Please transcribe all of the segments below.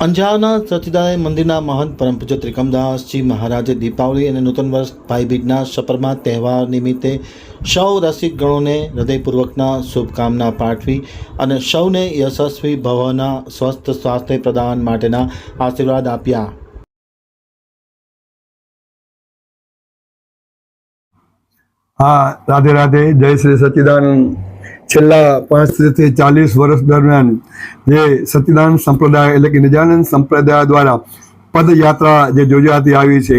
અંજારના સચિદાનંદ મંદિરના મહંત પરમ પૂજ્ય ત્રિકમદાસજી મહારાજે દીપાવલી અને નૂતન વર્ષ ભાઈબીજના સપરમાં તહેવાર નિમિત્તે સૌ રસિક હૃદયપૂર્વકના શુભકામના પાઠવી અને સૌને યશસ્વી ભવના સ્વસ્થ સ્વાસ્થ્ય પ્રદાન માટેના આશીર્વાદ આપ્યા. હા, રાધે રાધે. જય શ્રી સચ્ચિદાનંદ છેલ્લા પાંચથી ચાલીસ વર્ષ દરમિયાન જે સચ્ચિદાનંદ સંપ્રદાય એટલે કે નિજાનંદ સંપ્રદાય દ્વારા પદયાત્રા જે યોજાતી આવી છે,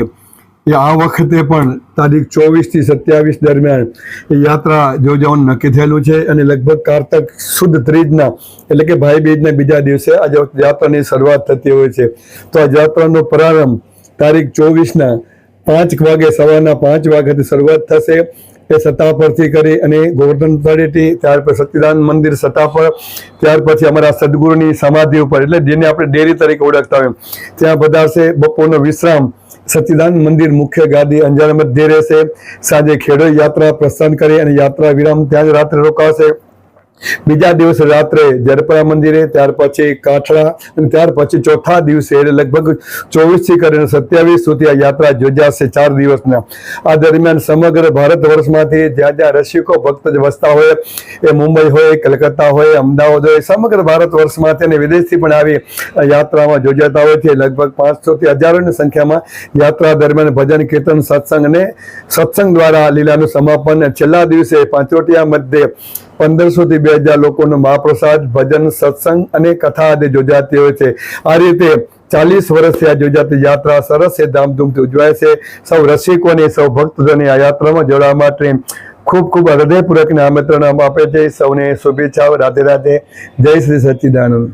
એ આ વખતે પણ તારીખ ચોવીસથી સત્યાવીસ દરમિયાન એ યાત્રા યોજવાનું નક્કી થયેલું છે અને લગભગ કારતક શુદ્ધ ત્રીજના એટલે કે ભાઈ બીજના બીજા દિવસે આ યાત્રાની શરૂઆત થતી હોય છે. તો આ યાત્રાનો પ્રારંભ તારીખ ચોવીસના પાંચ વાગે સવારના પાંચ વાગ્યાથી શરૂઆત થશે એ સત્તા પરથી કરી અને ગોવર્ધન તળેટી, ત્યાર પછી સત્યદાન મંદિર સત્તા પર, ત્યાર પછી અમારા સદગુરુની સમાધિ ઉપર, એટલે જેને આપણે ડેરી તરીકે ઓળખતા હોય ત્યાં પધારશે બપોરનો વિશ્રામ સત્યદાન મંદિર મુખ્ય ગાદી અંજાર મધ્ય રહેશે. સાંજે ખેડો યાત્રા પ્રસ્થાન કરી અને યાત્રા વિરામ ત્યાં જ રાત્રે રોકાશે. બીજા દિવસે રાત્રે જરપરા મંદિરે, ત્યાર પછી કાઠડા અને ત્યાર પછી ચોથા દિવસે, એટલે લગભગ ચોવીસથી કરીને સત્યાવીસ સુધી આ યાત્રા યોજાશે ચાર દિવસના. આ દરમિયાન સમગ્ર ભારત વર્ષમાંથી જ્યાં જ્યાં રસિકો, ભક્ત વસતા હોય, એ મુંબઈ હોય, કલકત્તા હોય, અમદાવાદ હોય, સમગ્ર ભારત વર્ષમાંથી અને વિદેશથી પણ આવી યાત્રામાં યોજાતા હોય છે. લગભગ પાંચસો થી હજારોની સંખ્યામાં યાત્રા દરમિયાન ભજન, કીર્તન, સત્સંગ અને સત્સંગ દ્વારા લીલાનું સમાપન. છેલ્લા દિવસે પાંચોટિયા મધ્યે પંદરસો થી બે હજાર લોકોનો મહાપ્રસાદ, ભજન, સત્સંગ અને કથા આદિ યોજાતી હોય છે. આ રીતે ચાલીસ વર્ષથી આ યોજાતી યાત્રા સરસ છે, ધામધૂમથી ઉજવાય છે. સૌ રસિકોને, સૌ ભક્તજોને આ યાત્રામાં જોડાવા માટે ખૂબ ખૂબ હૃદયપૂર્વકને આમંત્રણ આપે છે. સૌને શુભેચ્છાઓ. રાધે રાધે જય શ્રી સચ્ચિદાનંદ